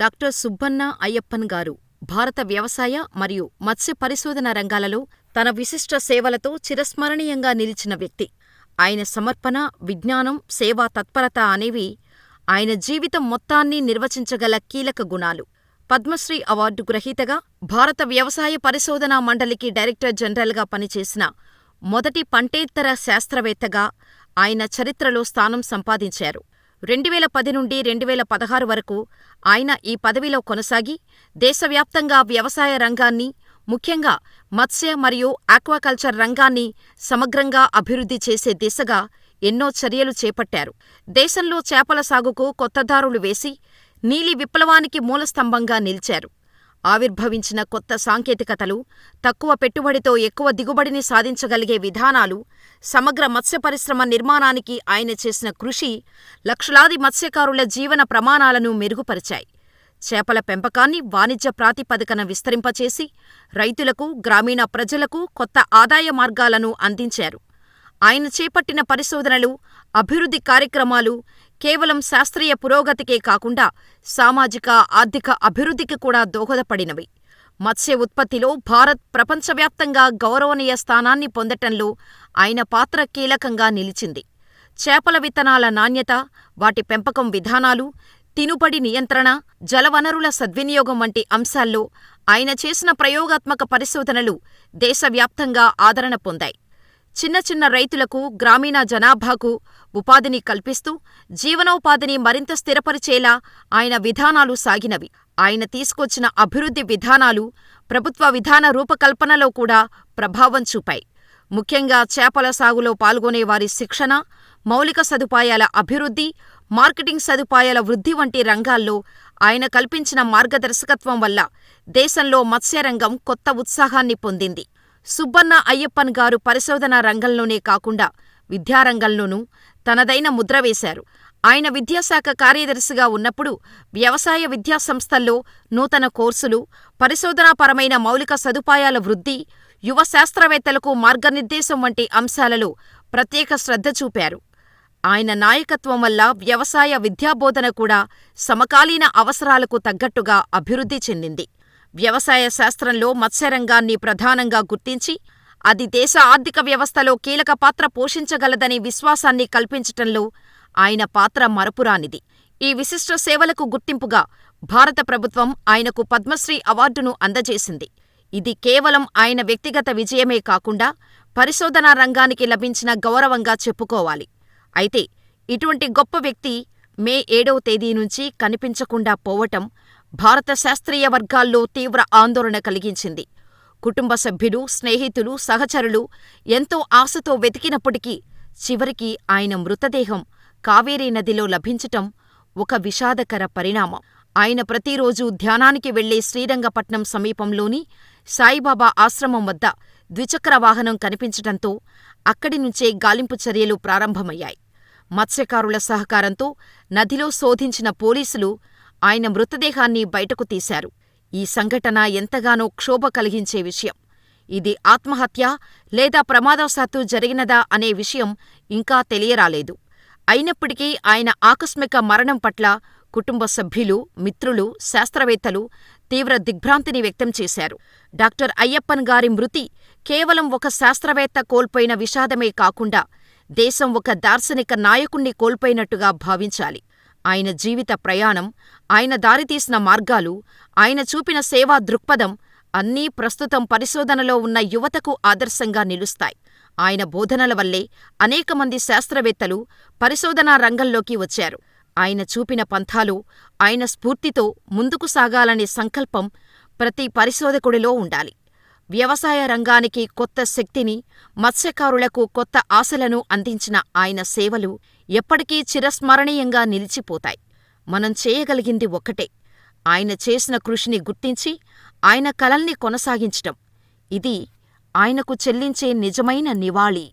Doctor Subbanna Ayyappan గారు భారత వ్యవసాయ మరియు మత్స్య పరిశోధన రంగాలలో తన విశిష్ట సేవలతో చిరస్మరణీయంగా నిలిచిన వ్యక్తి. ఆయన సమర్పణ, విజ్ఞానం, సేవా తత్పరత అనేవి ఆయన జీవితం మొత్తాన్ని నిర్వచించగల కీలక గుణాలు. పద్మశ్రీ అవార్డు గ్రహీతగా, భారత వ్యవసాయ పరిశోధనా మండలికి డైరెక్టర్ జనరల్గా పనిచేసిన మొదటి పంటేత్తర శాస్త్రవేత్తగా ఆయన చరిత్రలో స్థానం సంపాదించారు. రెండువేల పది నుండి రెండువేల పదహారు వరకు ఆయన ఈ పదవిలో కొనసాగి, దేశవ్యాప్తంగా వ్యవసాయ రంగాన్ని, ముఖ్యంగా మత్స్య మరియు ఆక్వాకల్చర్ రంగాన్ని సమగ్రంగా అభివృద్ధి చేసే దిశగా ఎన్నో చర్యలు చేపట్టారు. దేశంలో చేపల సాగుకు కొత్త దారులు వేసి, నీలి విప్లవానికి మూలస్తంభంగా నిలిచారు. ఆవిర్భవించిన కొత్త సాంకేతికతలు, తక్కువ పెట్టుబడితో ఎక్కువ దిగుబడిని సాధించగలిగే విధానాలు, సమగ్ర మత్స్య పరిశ్రమ నిర్మాణానికి ఆయన చేసిన కృషి లక్షలాది మత్స్యకారుల జీవన ప్రమాణాలను మెరుగుపరిచాయి. చేపల పెంపకాన్ని వాణిజ్య ప్రాతిపదికన విస్తరింపచేసి, రైతులకు, గ్రామీణ ప్రజలకు కొత్త ఆదాయ మార్గాలను అందించారు. ఆయన చేపట్టిన పరిశోధనలు, అభివృద్ధి కార్యక్రమాలు కేవలం శాస్త్రీయ పురోగతికే కాకుండా సామాజిక, ఆర్థిక అభివృద్ధికి కూడా దోహదపడినవి. మత్స్య ఉత్పత్తిలో భారత్ ప్రపంచవ్యాప్తంగా గౌరవనీయ స్థానాన్ని పొందటంలో ఆయన పాత్ర కీలకంగా నిలిచింది. చేపల విత్తనాల నాణ్యత, వాటి పెంపకం విధానాలు, తినుబడి నియంత్రణ, జలవనరుల సద్వినియోగం వంటి అంశాల్లో ఆయన చేసిన ప్రయోగాత్మక పరిశోధనలు దేశవ్యాప్తంగా ఆదరణ పొందాయి. చిన్న చిన్న రైతులకు, గ్రామీణ జనాభాకు ఉపాధిని కల్పిస్తూ, జీవనోపాధిని మరింత స్థిరపరిచేలా ఆయన విధానాలు సాగినవి. ఆయన తీసుకొచ్చిన అభివృద్ధి విధానాలు ప్రభుత్వ విధాన రూపకల్పనలో కూడా ప్రభావం చూపాయి. ముఖ్యంగా చేపల సాగులో పాల్గొనే వారి శిక్షణ, మౌలిక సదుపాయాల అభివృద్ధి, మార్కెటింగ్ సదుపాయాల వృద్ధి వంటి రంగాల్లో ఆయన కల్పించిన మార్గదర్శకత్వం వల్ల దేశంలో మత్స్యరంగం కొత్త ఉత్సాహాన్ని పొందింది. సుబ్బన్న అయ్యప్పన్ గారు పరిశోధనా రంగంలోనే కాకుండా విద్యారంగంలోనూ తనదైన ముద్ర వేశారు. ఆయన విద్యాశాఖ కార్యదర్శిగా ఉన్నప్పుడు వ్యవసాయ విద్యాసంస్థల్లో నూతన కోర్సులు, పరిశోధనాపరమైన మౌలిక సదుపాయాల వృద్ధి, యువ శాస్త్రవేత్తలకు మార్గనిర్దేశం వంటి అంశాలలో ప్రత్యేక శ్రద్ధ చూపారు. ఆయన నాయకత్వం వల్ల వ్యవసాయ విద్యాబోధన కూడా సమకాలీన అవసరాలకు తగ్గట్టుగా అభివృద్ధి చెందింది. వ్యవసాయ శాస్త్రంలో మత్స్యరంగాన్ని ప్రధానంగా గుర్తించి, అది దేశ ఆర్థిక వ్యవస్థలో కీలక పాత్ర పోషించగలదనే విశ్వాసాన్ని కల్పించటంలో ఆయన పాత్ర మరపురానిది. ఈ విశిష్ట సేవలకు గుర్తింపుగా భారత ప్రభుత్వం ఆయనకు పద్మశ్రీ అవార్డును అందజేసింది. ఇది కేవలం ఆయన వ్యక్తిగత విజయమే కాకుండా పరిశోధనా రంగానికి లభించిన గౌరవంగా చెప్పుకోవాలి. అయితే ఇటువంటి గొప్ప వ్యక్తి మే ఏడవ తేదీ నుంచి కనిపించకుండా పోవటం భారత శాస్త్రీయ వర్గాల్లో తీవ్ర ఆందోళన కలిగించింది. కుటుంబ సభ్యులు, స్నేహితులు, సహచరులు ఎంతో ఆశతో వెతికినప్పటికీ చివరికి ఆయన మృతదేహం కావేరీ నదిలో లభించటం ఒక విషాదకర పరిణామం. ఆయన ప్రతిరోజూ ధ్యానానికి వెళ్ళే శ్రీరంగపట్నం సమీపంలోని సాయిబాబా ఆశ్రమం వద్ద ద్విచక్ర వాహనం కనిపించటంతో అక్కడి నుంచే గాలింపు చర్యలు ప్రారంభమయ్యాయి. మత్స్యకారుల సహకారంతో నదిలో శోధించిన పోలీసులు ఆయన మృతదేహాన్ని బయటకు తీశారు. ఈ సంఘటన ఎంతగానో క్షోభ కలిగించే విషయం. ఇది ఆత్మహత్యా లేదా ప్రమాదవశాత్తు జరిగినదా అనే విషయం ఇంకా తెలియరాలేదు. అయినప్పటికీ ఆయన ఆకస్మిక మరణం పట్ల కుటుంబ సభ్యులు, మిత్రులు, శాస్త్రవేత్తలు తీవ్ర దిగ్భ్రాంతిని వ్యక్తం చేశారు. డాక్టర్ అయ్యప్పన్ గారి మృతి కేవలం ఒక శాస్త్రవేత్త కోల్పోయిన విషాదమే కాకుండా దేశం ఒక దార్శనిక నాయకుణ్ణి కోల్పోయినట్టుగా భావించాలి. ఆయన జీవిత ప్రయాణం, ఆయన దారితీసిన మార్గాలు, ఆయన చూపిన సేవా దృక్పథం అన్నీ ప్రస్తుతం పరిశోధనలో ఉన్న యువతకు ఆదర్శంగా నిలుస్తాయి. ఆయన బోధనల వల్లే అనేకమంది శాస్త్రవేత్తలు పరిశోధనా రంగంలోకి వచ్చారు. ఆయన చూపిన పంథాలో, ఆయన స్ఫూర్తితో ముందుకు సాగాలనే సంకల్పం ప్రతి పరిశోధకుడిలో ఉండాలి. వ్యవసాయ రంగానికి కొత్త శక్తిని, మత్స్యకారులకు కొత్త ఆశలను అందించిన ఆయన సేవలు ఎప్పటికీ చిరస్మరణీయంగా నిలిచిపోతాయి. మనం చేయగలిగింది ఒక్కటే ఆయన చేసిన కృషిని గుర్తించి, ఆయన కలల్ని కొనసాగించటం. ఇది ఆయనకు చెల్లించే నిజమైన నివాళి.